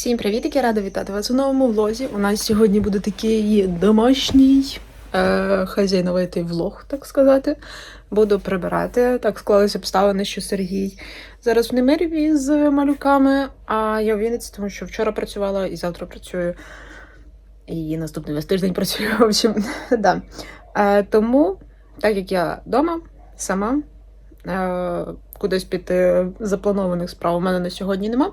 Всім привіт, я рада вітати вас у новому влозі. У нас сьогодні буде такий домашній е, хазяйновитий влог, так сказати. Буду прибирати. Так склалися обставини, що Сергій зараз в Немиріві з малюками, а я в Вінниці, тому що вчора працювала і завтра працюю. І наступний весь тиждень працюю. В общем, да. Е, тому, так як я вдома сама, е, кудись піти запланованих справ у мене на сьогодні нема.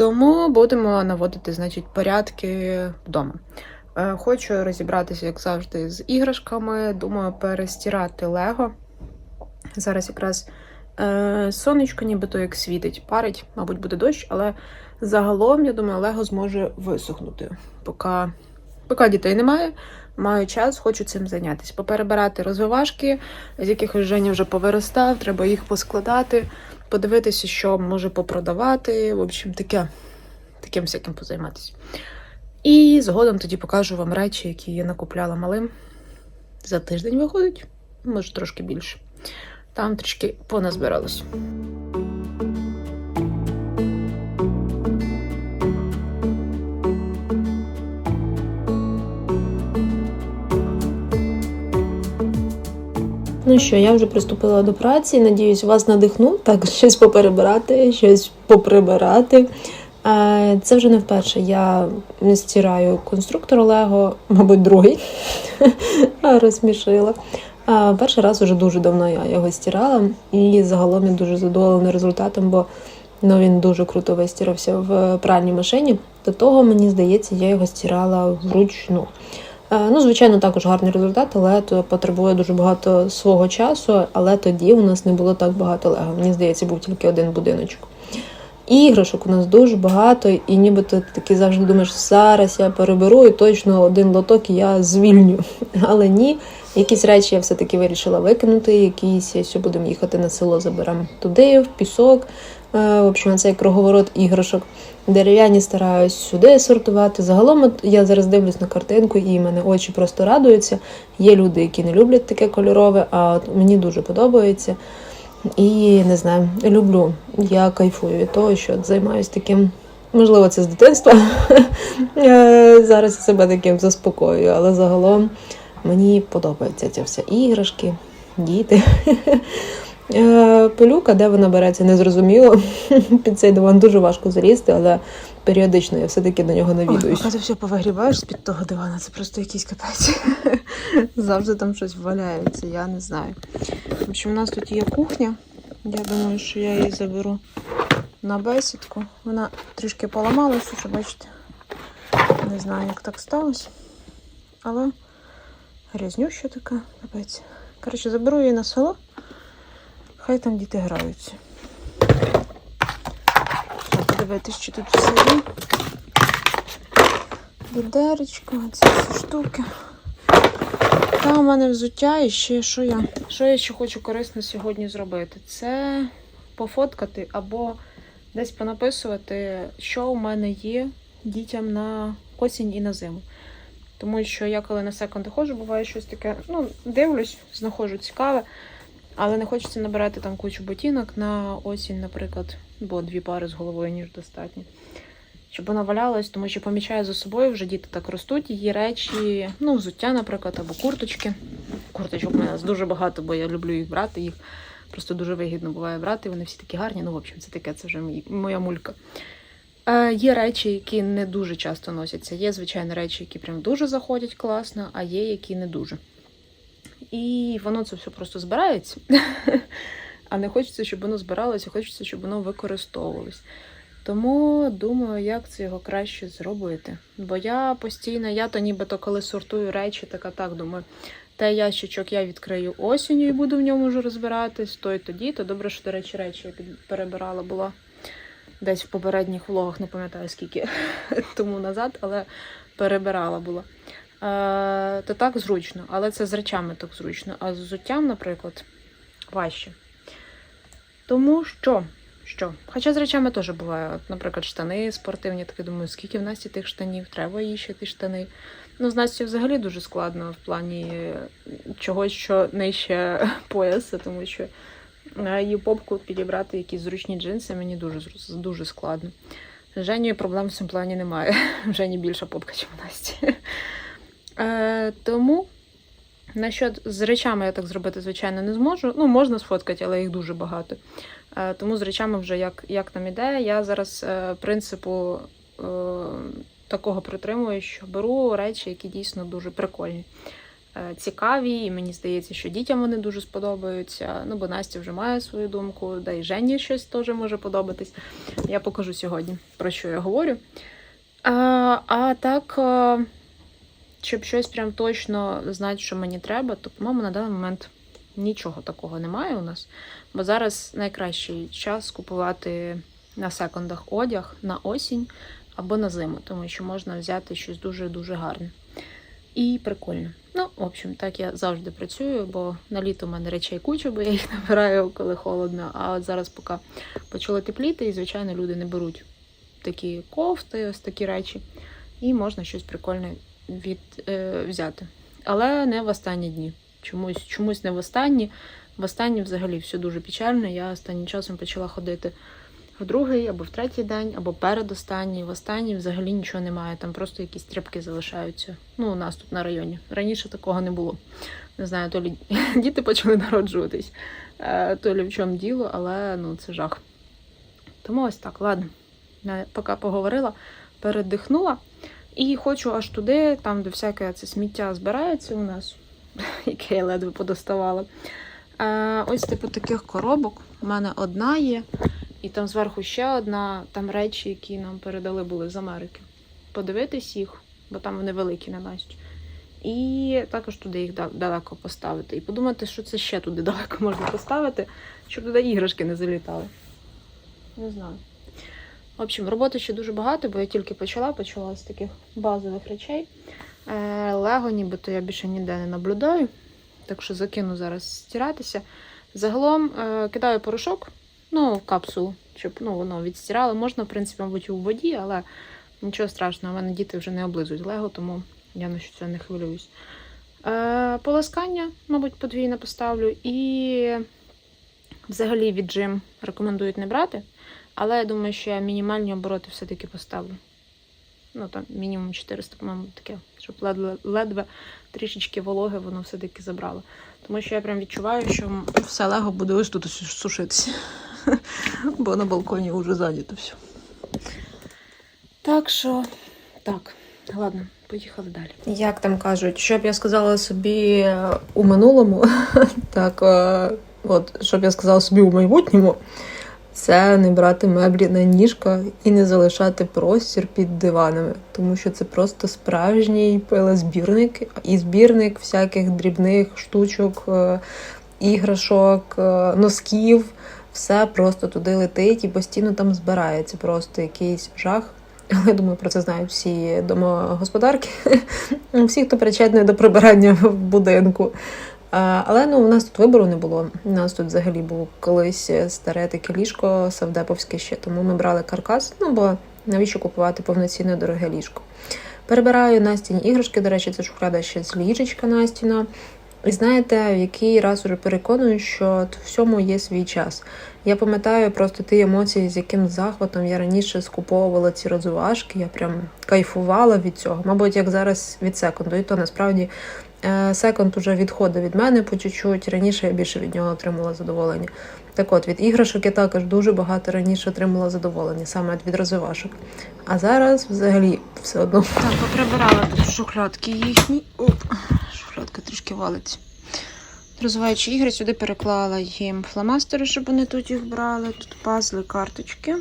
Тому будемо наводити, значить, порядки вдома. Е, Хочу розібратися, як завжди, з іграшками. Думаю, перестирати Лего. Зараз якраз е, сонечко, нібито як світить, парить, мабуть, буде дощ, але загалом, я думаю, Лего зможе висохнути. Поки, поки дітей немає, маю час, хочу цим зайнятися. Поперебирати розвивашки, з яких Женя вже повиростав, треба їх поскладати подивитися, що може попродавати. В общем, таке, таким всяким позайматися. І згодом тоді покажу вам речі, які я накупляла малим. За тиждень виходить, може трошки більше. Там трішки поназбиралось. Ну що, я вже приступила до праці. Надіюсь, вас надихну так щось поперебирати, щось поприбирати. Е, Це вже не вперше. Я стираю конструктор Лего, мабуть, другий розсмішила. Перший раз уже дуже давно я його стирала, і загалом я дуже задоволена результатом, бо ну, він дуже круто вистирався в пральній машині. До того, мені здається, я його стирала вручну. Е, Ну, звичайно, також гарний результат, але то потребує дуже багато свого часу. Але тоді у нас не було так багато лего. Мені здається, був тільки один будиночок. Іграшок у нас дуже багато, і нібито ти таки завжди думаєш, зараз я переберу і точно один лоток я звільню. Але ні, якісь речі я все-таки вирішила викинути, якісь, будемо їхати на село, заберемо туди, в пісок. Е, В общем, це як круговорот іграшок. Дерев'яні стараюсь сюди сортувати. Загалом я зараз дивлюсь на картинку, і мене очі просто радуються. Є люди, які не люблять таке кольорове, а от мені дуже подобається. І не знаю, люблю. Я кайфую від того, що от займаюся таким. Можливо, це з дитинства. Е, Зараз себе таким заспокоюю, але загалом мені подобаються ці всі іграшки, діти. Е, Пилюка, де вона береться, не зрозуміло. Під цей диван дуже важко залізти, але періодично я все-таки на нього навідуюсь. Поки ти все повигрібаєш з-під того дивана, це просто якийсь капець. Завжди там щось валяється, я не знаю. В общем, у нас тут є кухня. Я думаю, що я її заберу на бесідку. Вона трішки поламалася, що бачите. Не знаю, як так сталося. Але грязнюща така, капець. Коротше, заберу її на село. Хай там діти граються. Так, подивитись, що тут все є. Відеречко, ці всі штуки. Та у мене взуття і ще що я. Що я ще хочу корисно сьогодні зробити? Це пофоткати або десь понаписувати, що у мене є дітям на осінь і на зиму. Тому що я коли на секунди ходжу, буває щось таке, ну, дивлюсь, знаходжу цікаве, але не хочеться набирати там кучу ботинок на осінь, наприклад, бо дві пари з головою, ніж достатньо. Щоб вона валялась, тому що помічаю за собою, вже діти так ростуть, її речі, ну, взуття, наприклад, або курточки. Курточок у мене дуже багато, бо я люблю їх брати. Їх просто дуже вигідно буває брати. Вони всі такі гарні. Ну, в общем, це таке, це вже моя мулька. Е, є речі, які не дуже часто носяться. Є, звичайно, речі, які прям дуже заходять класно, а є, які не дуже. І воно це все просто збирається. А не хочеться, щоб воно збиралося, хочеться, щоб воно використовувалось. Тому думаю, як це його краще зробити. Бо я постійно, я то нібито коли сортую речі, така так думаю, те ящичок я відкрию осінню і буду в ньому вже розбиратись, то й тоді, то добре, що, до речі, речі я перебирала була десь в попередніх влогах, не пам'ятаю скільки тому назад, але перебирала була. Е, то так зручно, але це з речами так зручно. А з взуттям, наприклад, важче. Тому що, що? Хоча з речами теж буває, наприклад, штани спортивні, таке думаю, скільки в Насті тих штанів, треба їй ще ті штани. Ну, з Настю взагалі дуже складно в плані е, чогось, що нижче пояса, тому що на її попку підібрати якісь зручні джинси мені дуже, дуже складно. З Женєю проблем в цьому плані немає. В Жені більша попка, ніж у Насті. Е, тому насчет з речами я так зробити, звичайно, не зможу. Ну, можна сфоткати, але їх дуже багато. Е, тому з речами вже як, як там іде. Я зараз е, принципу е, такого притримую, що беру речі, які дійсно дуже прикольні. Е, Цікаві, і мені здається, що дітям вони дуже сподобаються. Ну, бо Настя вже має свою думку, да і Жені щось теж може подобатись. Я покажу сьогодні, про що я говорю. А, а так, е, щоб щось прям точно знати, що мені треба, то, по-моєму, на даний момент нічого такого немає у нас. Бо зараз найкращий час купувати на секондах одяг на осінь або на зиму, тому що можна взяти щось дуже-дуже гарне. І прикольно. Ну, в общем, так я завжди працюю, бо на літо в мене речей куча, бо я їх набираю, коли холодно. А от зараз, поки почало тепліти, і, звичайно, люди не беруть такі кофти, ось такі речі, і можна щось прикольне від, е, взяти. Але не в останні дні. Чомусь, чомусь не в останні. В останні взагалі все дуже печально. Я останнім часом почала ходити в другий або в третій день, або передостанній. В останній взагалі нічого немає. Там просто якісь тряпки залишаються. Ну, у нас тут на районі. Раніше такого не було. Не знаю, то лі діти почали народжуватись, е, то лі в чому діло, але ну це жах. Тому ось так, ладно. Я поки поговорила, передихнула. І хочу аж туди, там, де всяке це сміття збирається у нас, яке я ледве подоставала. Ось типу таких коробок. У мене одна є, і там зверху ще одна, там речі, які нам передали були з Америки. Подивитись їх, бо там вони великі на Настю. І також туди їх далеко поставити. І подумати, що це ще туди далеко можна поставити, щоб туди іграшки не залітали. Не знаю. В общем, роботи ще дуже багато, бо я тільки почала, почала з таких базових речей. Е, Лего, нібито я більше ніде не наблюдаю, так що закину зараз стиратися. Загалом е, кидаю порошок, ну, в капсулу, щоб ну, воно відстирало. Можна, в принципі, мабуть, у воді, але нічого страшного, у мене діти вже не облизують Лего, тому я на що це не хвилююсь. Е, полоскання, мабуть, подвійне поставлю. І взагалі віджим рекомендують не брати. Але я думаю, що я мінімальні обороти все-таки поставлю. Ну там мінімум 400, по-моєму, таке, щоб ледве, ледве трішечки вологи воно все-таки забрало. Тому що я прям відчуваю, що все лего буде ось тут сушитися. Бо на балконі вже зайнято все. Так що, так, ладно, поїхали далі. Як там кажуть, що б я сказала собі е, у минулому, так, е, от, що б я сказала собі у майбутньому, це не брати меблі на ніжка і не залишати простір під диванами, тому що це просто справжній пилозбірник і збірник всяких дрібних штучок, е, іграшок, е, носків. Все просто туди летить і постійно там збирається просто якийсь жах. Але думаю, про це знають всі домогосподарки, всі, хто причетний до прибирання в будинку. Але ну, у нас тут вибору не було. У нас тут взагалі було колись старе таке ліжко савдеповське ще, тому ми брали каркас, ну бо навіщо купувати повноцінне дороге ліжко. Перебираю Настіні іграшки, до речі, це шухляда ще з ліжечка Настіна. І знаєте, в який раз уже переконую, що в всьому є свій час. Я пам'ятаю просто ті емоції, з яким захватом я раніше скуповувала ці розважки, я прям кайфувала від цього. Мабуть, як зараз від секунду. І то насправді е, секунд уже відходить від мене по чуть-чуть. Раніше я більше від нього отримала задоволення. Так от, від іграшок я також дуже багато раніше отримала задоволення, саме від розвивашок. А зараз взагалі все одно. Так, поприбирала тут шухлядки їхні. Оп, шухлядка трішки валиться. Розвиваючи ігри, сюди переклала їм фломастери, щоб вони тут їх брали. Тут пазли, карточки.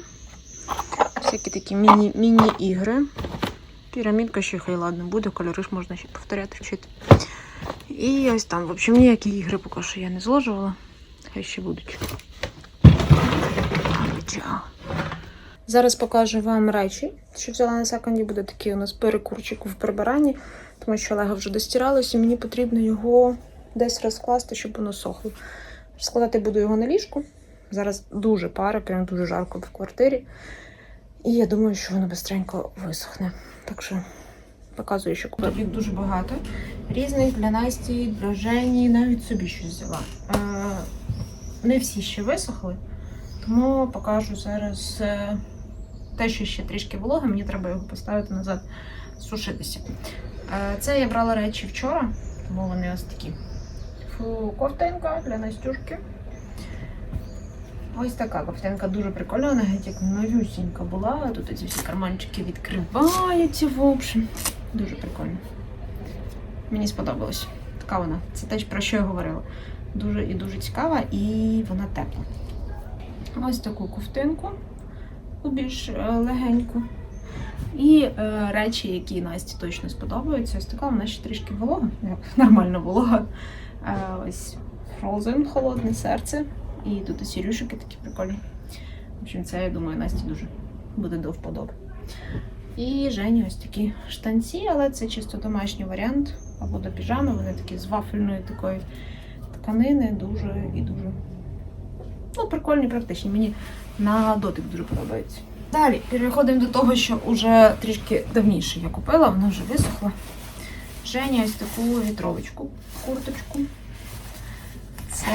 Всякі такі міні- міні-ігри. Пірамідка ще хай ладно буде, кольори ж можна ще повторяти вчити. І ось там, в общем, ніякі ігри поки що я не зложувала. Хай ще будуть. Зараз покажу вам речі, що взяла на секунді. Буде такий у нас перекурчик в прибиранні, тому що Олега вже достиралось, і мені потрібно його десь розкласти, щоб воно сохло. Складати буду його на ліжку. Зараз дуже пара, прям дуже жарко в квартирі. І я думаю, що воно бистренько висохне. Так що показую, що купила. Їх дуже багато. Різних для Насті, для Жені, навіть собі щось взяла. Е, не всі ще висохли, тому покажу зараз е, те, що ще трішки вологе, мені треба його поставити назад сушитися. Е, Це я брала речі вчора, тому вони ось такі. Фу, ковтинка для Настюшки. Ось така ковтинка дуже прикольна, вона геть як новюсінька була. Тут ці всі карманчики відкриваються, в общем. Дуже прикольно. Мені сподобалось. Така вона. Це те, про що я говорила. Дуже і дуже цікава, і вона тепла. Ось таку ковтинку, більш е, легеньку. І е, речі, які Насті точно сподобаються. Ось така вона ще трішки волога, як нормально волога. Ось Frozen, холодне серце. І тут ось рюшики такі прикольні. В общем, це, я думаю, Насті дуже буде до вподоби. І Жені ось такі штанці, але це чисто домашній варіант. Або до піжами, вони такі з вафельної такої тканини, дуже і дуже. Ну, прикольні, практичні. Мені на дотик дуже подобається. Далі переходимо до того, що вже трішки давніше я купила, вона вже висохла. Женя ось таку вітровочку, курточку. Це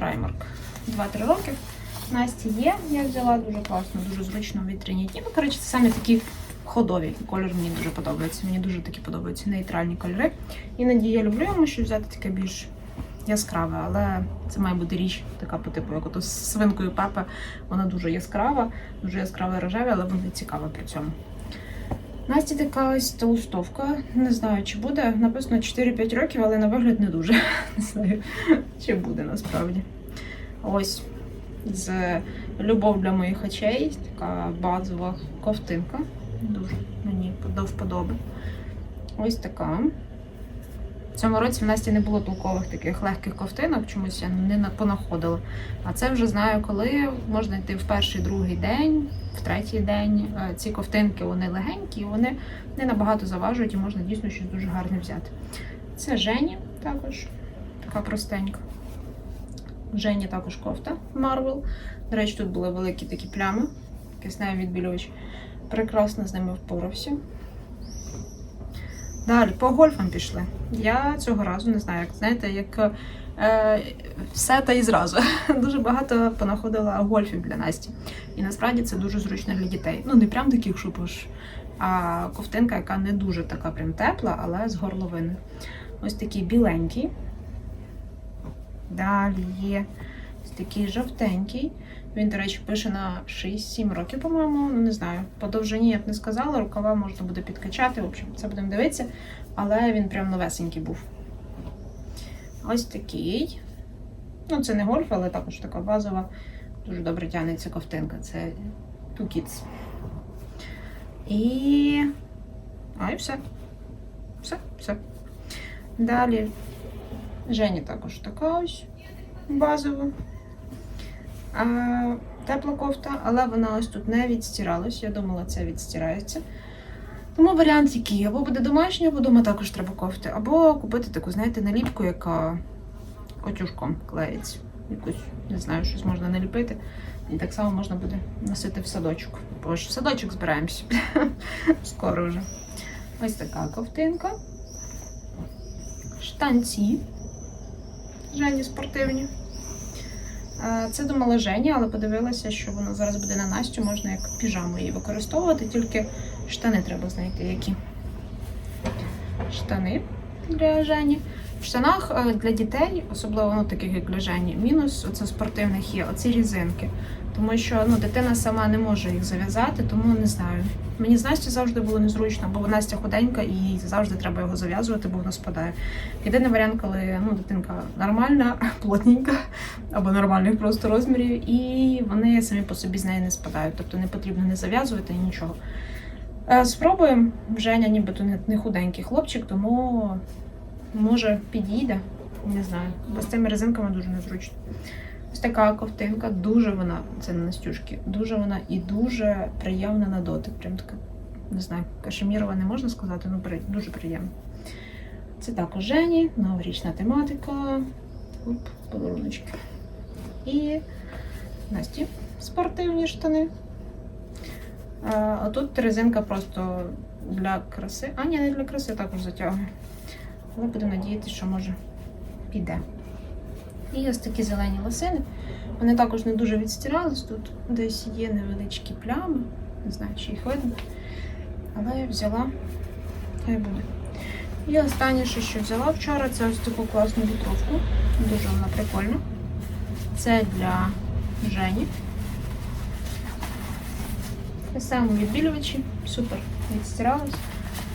Primark. 2-3 роки. Насті є, я взяла дуже класно, дуже зручно вітряні. Ну, коротше, це самі такі ходові. Колір мені дуже подобається. Мені дуже такі подобаються нейтральні кольори. Іноді я люблю йому щось взяти таке більш яскраве, але це має бути річ така по типу, як ото з свинкою Пепе. Вона дуже яскрава, дуже яскрава рожева, але вона цікава при цьому. Насті така ось толстовка. Не знаю, чи буде. Написано 4-5 років, але на вигляд не дуже. Не знаю, чи буде насправді. Ось з любов для моїх очей. Така базова ковтинка. Дуже мені до вподоби. Ось така. В цьому році в Насті не було толкових таких легких ковтинок, чомусь я не понаходила. А це вже знаю, коли можна йти в перший, другий день, в третій день. Е, Ці ковтинки вони легенькі, вони не набагато заважують і можна дійсно щось дуже гарне взяти. Це Жені також, така простенька. Жені також кофта Marvel. До речі, тут були великі такі плями. Кисневий відбілювач. Прекрасно з ними впорався. Далі, по гольфам пішли. Я цього разу не знаю, як знаєте, як все та і зразу. Дуже багато понаходила гольфів для Насті. І насправді це дуже зручно для дітей. Ну, не прям таких, аж, а ковтинка, яка не дуже така прям тепла, але з горловини. Ось такий біленький. Далі є ось такий жовтенький. Він, до речі, пише на 6-7 років, по-моєму. Ну, не знаю. По довжині я б не сказала, рукава можна буде підкачати. В общем, це будемо дивитися. Але він прям новесенький був. Ось такий. Ну, це не гольф, але також така базова. Дуже добре тягнеться ковтинка. Це Two Kids. І. А, і все. Все, все. Далі. Жені також така ось базова. А, тепла кофта, але вона ось тут не відстиралась. Я думала, це відстирається. Тому варіант який. Або буде домашня, або дома також треба кофти, або купити таку, знаєте, наліпку, яка отюжком клеїться. Якусь, не знаю, щось можна наліпити. І так само можна буде носити в садочок. Бо ж в садочок збираємося. Скоро вже. Ось така ковтинка. Штанці. Жені спортивні. Е, Це думала Женя, але подивилася, що воно зараз буде на Настю, можна як піжаму її використовувати, тільки штани треба знайти які. Штани для Жені. В штанах е, для дітей, особливо ну, таких як для Жені, мінус оце спортивних є оці різинки. Тому що ну, дитина сама не може їх зав'язати, тому не знаю. Мені з Настю завжди було незручно, бо Настя худенька і їй завжди треба його зав'язувати, бо воно спадає. Єдиний варіант, коли ну, дитинка нормальна, плотненька або нормальних просто розмірів, і вони самі по собі з неї не спадають. Тобто не потрібно не зав'язувати нічого. Е, Спробуємо. Женя нібито не худенький хлопчик, тому може підійде. Не знаю. Бо з цими резинками дуже незручно. Ось така ковтинка, дуже вона, це на Настюшки, дуже вона і дуже приємна на дотик. Прям така, не знаю, кашемірова не можна сказати, ну дуже приємна. Це також Жені, новорічна тематика. Оп, подаруночки. І Насті спортивні штани. А тут резинка просто для краси. А, ні, не для краси також затягує. Але будемо надіятися, що може піде. І ось такі зелені лосини. Вони також не дуже відстирались. Тут десь є невеличкі плями. Не знаю, чи їх видно. Але я взяла, хай буде. І останнє, що взяла вчора, це ось таку класну вітровку. Дуже вона прикольна. Це для Жені. Саме відбілювачі. Супер. Відстиралась.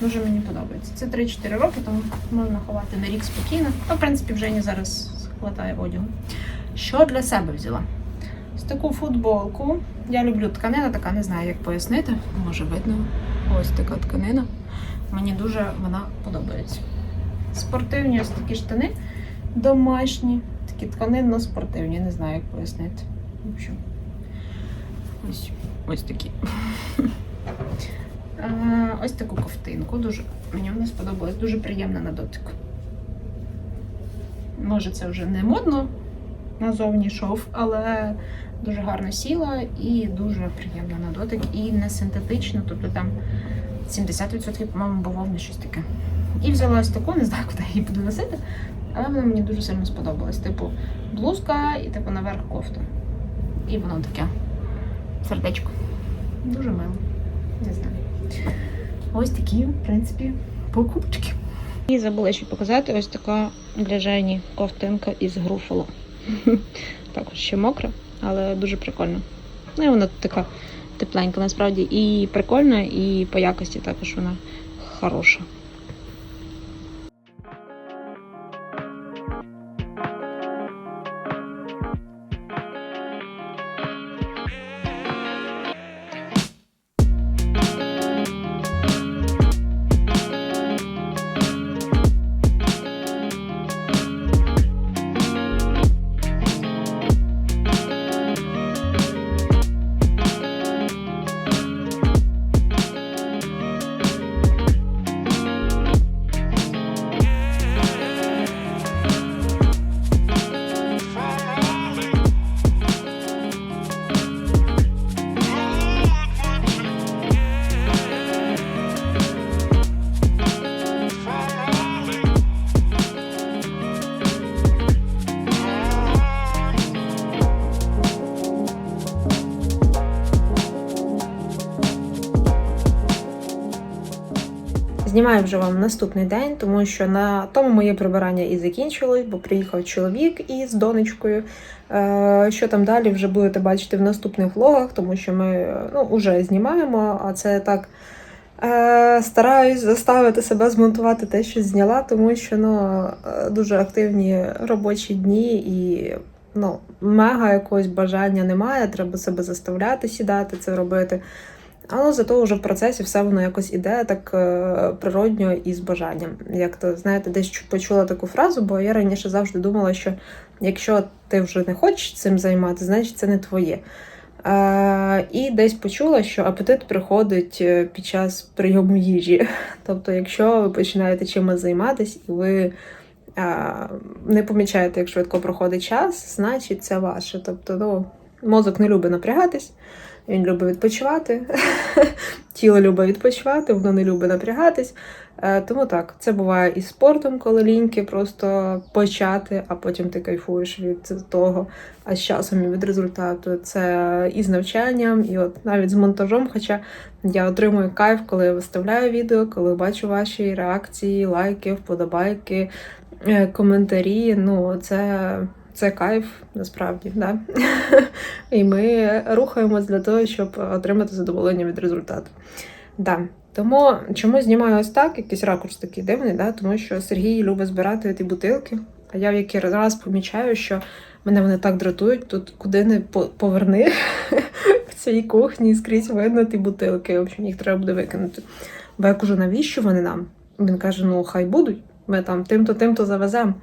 Дуже мені подобається. Це 3-4 роки, тому можна ховати на рік спокійно. А в принципі, в Жені зараз хватає одягу. Що для себе взяла? Ось таку футболку. Я люблю тканина, така не знаю, як пояснити. Може видно. Ось така тканина. Мені дуже вона подобається. Спортивні ось такі штани домашні, такі тканинно-спортивні, не знаю, як пояснити. В общем, ось, ось такі. Ось таку ковтинку. Дуже, мені вона сподобалась, дуже приємна на дотик. Може, це вже не модно назовні шов, але дуже гарно сіла і дуже приємна на дотик, і не синтетично, тобто там 70%, по-моєму, бавовни щось таке. І взяла ось таку, не знаю, куди її буду носити, але вона мені дуже сильно сподобалась. Типу, блузка і типу наверх кофта. І воно таке сердечко. Дуже мило. Не знаю. Ось такі, в принципі, покупочки. І забула ще показати ось така для Жені ковтинка із груфало. Також ще мокра, але дуже прикольна. Ну і вона така тепленька, насправді, і прикольна, і по якості також вона хороша. Знімаю вже вам наступний день, тому що на тому моє прибирання і закінчилось, бо приїхав чоловік із донечкою. Е, Що там далі вже будете бачити в наступних влогах, тому що ми ну, вже знімаємо, а це так е, стараюсь заставити себе змонтувати те, що зняла, тому що ну, е, дуже активні робочі дні і ну, мега якогось бажання немає. Треба себе заставляти сідати це робити. Але зато вже в процесі все воно якось іде так е, природньо і з бажанням. Як то знаєте, десь почула таку фразу, бо я раніше завжди думала, що якщо ти вже не хочеш цим займатися, значить це не твоє. Е, і десь почула, що апетит приходить е, під час прийому їжі. Тобто, якщо ви починаєте чимось займатися і ви е, не помічаєте, як швидко проходить час, значить це ваше. Тобто, ну, мозок не любить напрягатись. Він любить відпочивати, тіло любить відпочивати, воно не любить напрягатись. Е, Тому так, це буває і спортом, коли ліньки просто почати, а потім ти кайфуєш від того, а з часом і від результату. Це і з навчанням, і от навіть з монтажом. Хоча я отримую кайф, коли я виставляю відео, коли бачу ваші реакції, лайки, вподобайки, е, коментарі. Ну, це. Це кайф насправді, да? і ми рухаємось для того, щоб отримати задоволення від результату. Да. Тому чому знімаю ось так, якийсь ракурс такий дивний, да? тому що Сергій любить збирати ті бутилки, а я в який раз помічаю, що мене вони так дратують, тут куди не поверни в цій кухні скрізь видно ті бутилки. В общем, їх треба буде викинути. Бо я кажу, навіщо вони нам? Він каже: ну хай будуть, ми там тим-то, тим-то завеземо.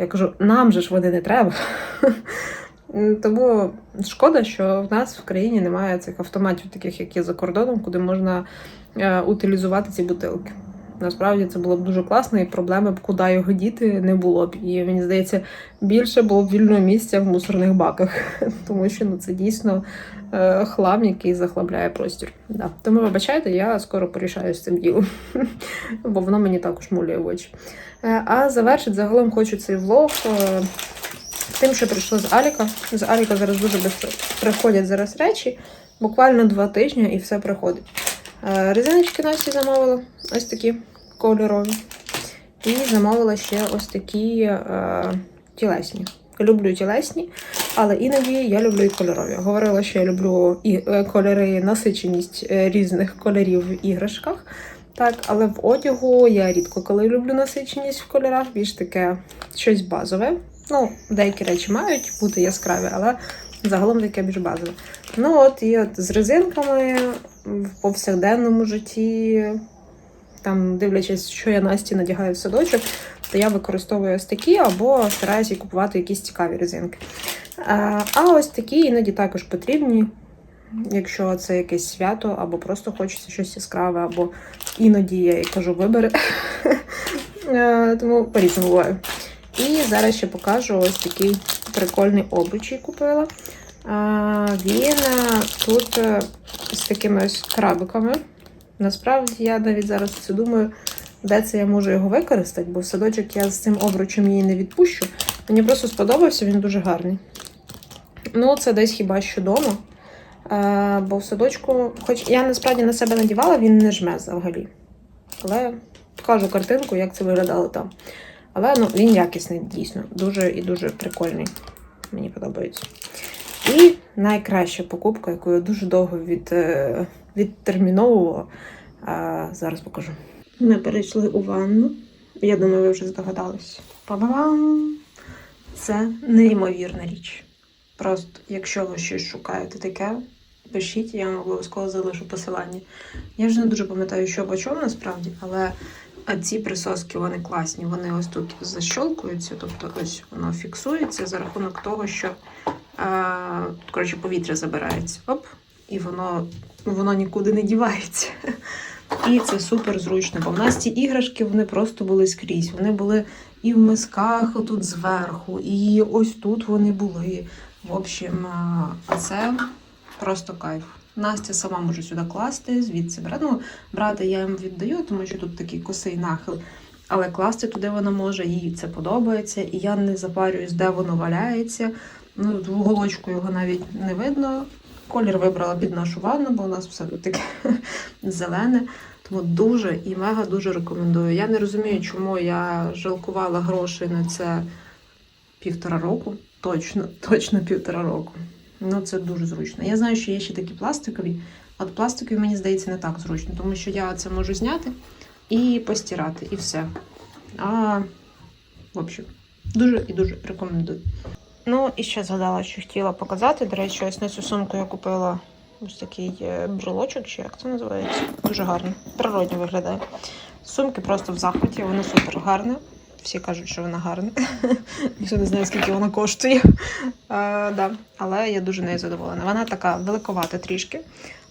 Я кажу, нам же ж води не треба. Тому шкода, що в нас в країні немає цих автоматів, таких як є за кордоном, куди можна е, утилізувати ці бутилки. Насправді це було б дуже класно, і проблеми б, куди його діти, не було б. І мені здається, більше було б вільного місця в мусорних баках, тому що ну, це дійсно хлам, який захлабляє простір. Да. Тому вибачайте, я скоро порішаю з цим ділом, бо воно мені також мулює в очі. Е, А завершити загалом хочу цей влог е, тим, що прийшло з Аліка. З Аліка зараз дуже швидко приходять зараз речі. Буквально два тижні і все приходить. Е, Резиночки Насті замовила ось такі кольорові. І замовила ще ось такі е, тілесні. Люблю тілесні, але іноді я люблю і кольорові. Говорила, що я люблю і е, кольори, насиченість е, різних кольорів в іграшках. Так, але в одягу я рідко коли люблю насиченість в кольорах, більш таке щось базове. Ну, деякі речі мають бути яскраві, але загалом таке більш базове. Ну от і от з резинками в повсякденному житті, там дивлячись, що я Насті надягаю в садочок, то я використовую ось такі або стараюся купувати якісь цікаві резинки. А, ось такі іноді також потрібні, якщо це якесь свято, або просто хочеться щось яскраве, або іноді я їй кажу вибери. Е, Тому по-різному буває. І зараз ще покажу ось такий прикольний обруч, який купила. Він е, тут е, з такими ось крабиками. Насправді я навіть зараз це думаю, де це я можу його використати, бо в садочок я з цим обручем її не відпущу. Мені просто сподобався, він дуже гарний. Ну, це десь хіба що вдома. А, бо в садочку, хоч я насправді на себе надівала, він не жме взагалі. Але покажу картинку, як це виглядало там. Але ну, він якісний, дійсно, дуже і дуже прикольний. Мені подобається. І найкраща покупка, яку я дуже довго від, е, відтерміновувала. А, зараз покажу. Ми перейшли у ванну. Я думаю, ви вже здогадались. Па-ба-бам! Це неймовірна річ. Просто, якщо ви щось шукаєте таке, пишіть, я вам обов'язково залишу посилання. Я вже не дуже пам'ятаю, що по чому насправді, але ці присоски вони класні. Вони ось тут защолкуються, тобто ось воно фіксується за рахунок того, що а, коротше, повітря забирається. Оп, і воно, воно нікуди не дівається. І це супер зручно, бо в нас ці іграшки вони просто були скрізь. Вони були і в мисках, отут зверху, і ось тут вони були. В общем, це просто кайф. Настя сама може сюди класти, звідси брати. Ну, брати я їм віддаю, тому що тут такий косий нахил. Але класти туди вона може, їй це подобається, і я не запарююсь, де воно валяється. Ну, в уголочку його навіть не видно. Колір вибрала під нашу ванну, бо у нас все таке зелене. Тому дуже і мега дуже рекомендую. Я не розумію, чому я жалкувала грошей на це півтора року. Точно, точно півтора року. Ну, це дуже зручно. Я знаю, що є ще такі пластикові. От пластикові, мені здається, не так зручно, тому що я це можу зняти і постирати, і все. А, в общем, дуже і дуже рекомендую. Ну, і ще згадала, що хотіла показати. До речі, ось на цю сумку я купила ось такий е, брелочок, чи як це називається. Дуже гарно. Природньо виглядає. Сумки просто в захваті, вони супер гарні. Всі кажуть, що вона гарна. Ніхто не знає, скільки вона коштує. А, да. Але я дуже нею задоволена. Вона така великовата трішки.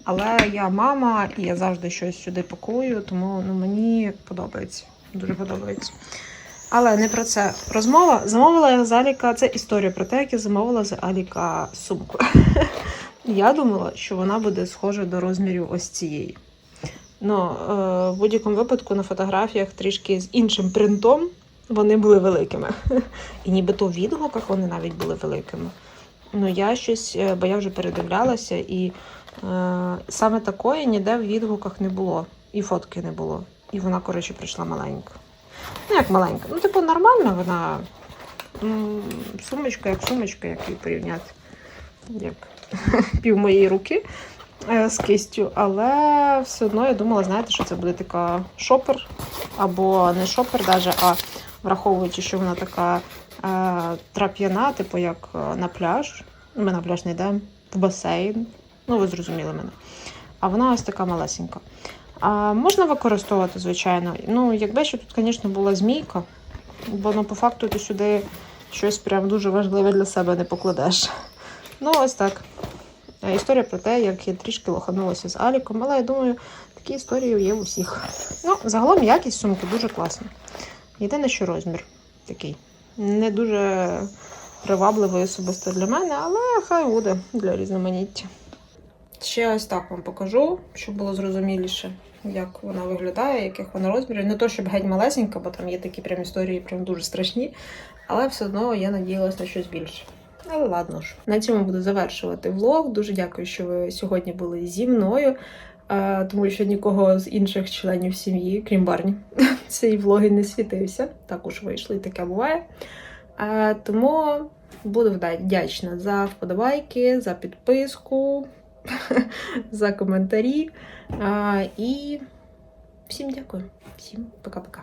Але я мама, і я завжди щось сюди пакую, тому ну, мені подобається. Дуже подобається. Але не про це розмова. Замовила я з Аліка. Це історія про те, як я замовила з Аліка сумку. Я думала, що вона буде схожа до розмірів ось цієї. Ну, е, в будь-якому випадку на фотографіях трішки з іншим принтом вони були великими. І нібито в відгуках вони навіть були великими. Ну, я щось, е, бо я вже передивлялася, і е, саме такої ніде в відгуках не було. І фотки не було. І вона, коротше, прийшла маленька. Ну, як маленька. Ну, типу, нормально вона. м, Сумочка, як сумочка, як її порівняти. Як пів моєї руки е, з кистю. Але все одно я думала, знаєте, що це буде така шопер. Або не шопер, даже, а враховуючи, що вона така е, трап'яна, типу як е, на пляж. Ми на пляж не йдемо, в басейн. Ну, ви зрозуміли мене. А вона ось така малесенька. А можна використовувати, звичайно. Ну, якби ще тут, звісно, була змійка, бо ну, по факту ти сюди щось прям дуже важливе для себе не покладеш. Ну, ось так. Е, Історія про те, як я трішки лоханулася з Аліком, але я думаю, такі історії є у всіх. Ну, загалом якість сумки дуже класна. Єдине, що розмір такий. Не дуже привабливий особисто для мене, але хай буде для різноманіття. Ще ось так вам покажу, щоб було зрозуміліше, як вона виглядає, яких вона розмірів. Не то, щоб геть малесенька, бо там є такі прям історії, прям дуже страшні. Але все одно я надіялась на щось більше. Але ладно ж. На цьому буду завершувати влог. Дуже дякую, що ви сьогодні були зі мною. е, Тому що нікого з інших членів сім'ї, крім Барні, цей влоги не світився. Також вийшло, і таке буває. Тому буду вдячна за вподобайки, за підписку, за коментарі. І всім дякую. Всім пока-пока.